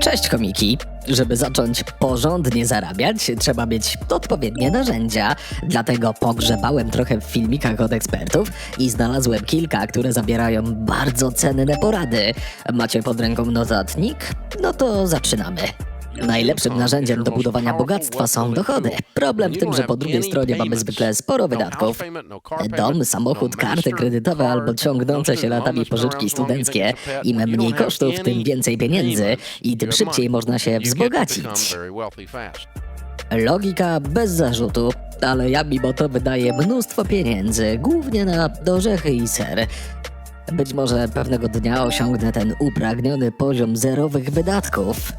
Cześć komiki! Żeby zacząć porządnie zarabiać, trzeba mieć odpowiednie narzędzia. Dlatego pogrzebałem trochę w filmikach od ekspertów i znalazłem kilka, które zabierają bardzo cenne porady. Macie pod ręką notatnik? No to zaczynamy. Najlepszym narzędziem do budowania bogactwa są dochody. Problem w tym, że po drugiej stronie mamy zwykle sporo wydatków. Dom, samochód, karty kredytowe albo ciągnące się latami pożyczki studenckie. Im mniej kosztów, tym więcej pieniędzy i tym szybciej można się wzbogacić. Logika bez zarzutu, ale ja mimo to wydaję mnóstwo pieniędzy, głównie na orzechy i ser. Być może pewnego dnia osiągnę ten upragniony poziom zerowych wydatków.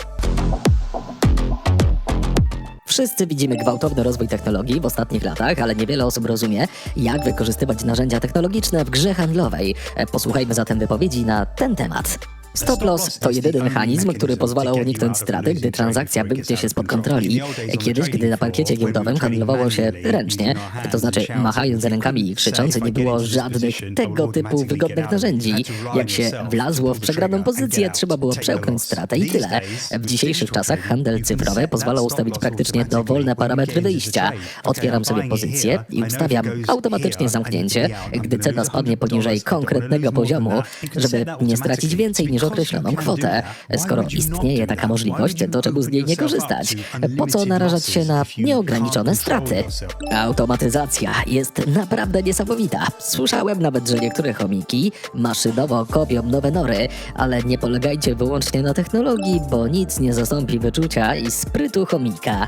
Wszyscy widzimy gwałtowny rozwój technologii w ostatnich latach, ale niewiele osób rozumie, jak wykorzystywać narzędzia technologiczne w grze handlowej. E, Posłuchajmy zatem wypowiedzi na ten temat. Stop loss to jedyny mechanizm, który pozwala uniknąć straty, gdy transakcja wymknie się spod kontroli. Kiedyś, gdy na parkiecie giełdowym handlowało się ręcznie, to znaczy machając rękami i krzycząc, nie było żadnych tego typu wygodnych narzędzi. Jak się wlazło w przegraną pozycję, trzeba było przełknąć stratę i tyle. W dzisiejszych czasach handel cyfrowy pozwala ustawić praktycznie dowolne parametry wyjścia. Otwieram sobie pozycję i ustawiam automatycznie zamknięcie, gdy cena spadnie poniżej konkretnego poziomu, żeby nie stracić więcej niż określoną kwotę. Skoro istnieje taka możliwość, to czemu z niej nie korzystać? Po co narażać się na nieograniczone straty? Automatyzacja jest naprawdę niesamowita. Słyszałem nawet, że niektóre chomiki maszynowo kopią nowe nory, ale nie polegajcie wyłącznie na technologii, bo nic nie zastąpi wyczucia i sprytu chomika.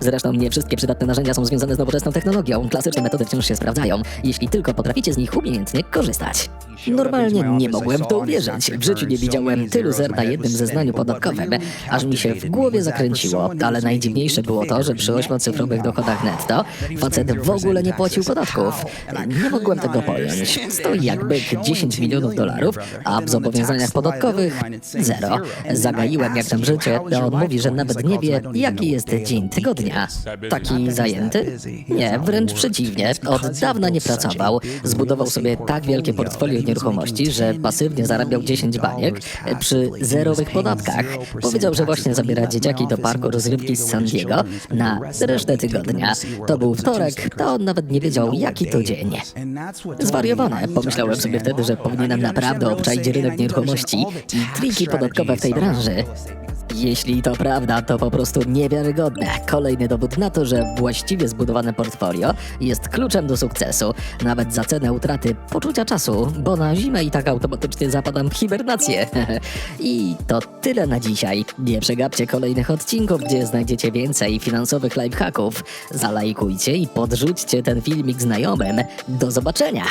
Zresztą nie wszystkie przydatne narzędzia są związane z nowoczesną technologią. Klasyczne metody wciąż się sprawdzają, jeśli tylko potraficie z nich umiejętnie korzystać. Normalnie nie mogłem w to uwierzyć. W życiu nie widziałem tylu zer na jednym zeznaniu podatkowym, aż mi się w głowie zakręciło. Ale najdziwniejsze było to, że przy ośmiocyfrowych dochodach netto facet w ogóle nie płacił podatków. Nie mogłem tego pojąć. Stoi jakby 10 milionów dolarów, a w zobowiązaniach podatkowych zero. Zagaiłem jak tam życie, a on mówi, że nawet nie wie, jaki jest dzień tygodnia. Taki zajęty? Nie, wręcz przeciwnie. Od dawna nie pracował. Zbudował sobie tak wielkie portfolio nieruchomości, że pasywnie zarabiał 10 baniek przy zerowych podatkach. Powiedział, że właśnie zabiera dzieciaki do parku rozrywki z San Diego na resztę tygodnia. To był wtorek, to on nawet nie wiedział, jaki to dzień. Zwariowane. Pomyślałem sobie wtedy, że powinienem naprawdę obczaić rynek nieruchomości i triki podatkowe w tej branży. Jeśli to prawda, to po prostu niewiarygodne. Kolejny dowód na to, że właściwie zbudowane portfolio jest kluczem do sukcesu, nawet za cenę utraty poczucia czasu, bo na zimę i tak automatycznie zapadam w hibernację. I to tyle na dzisiaj. Nie przegapcie kolejnych odcinków, gdzie znajdziecie więcej finansowych lifehacków. Zalajkujcie i podrzućcie ten filmik znajomym. Do zobaczenia!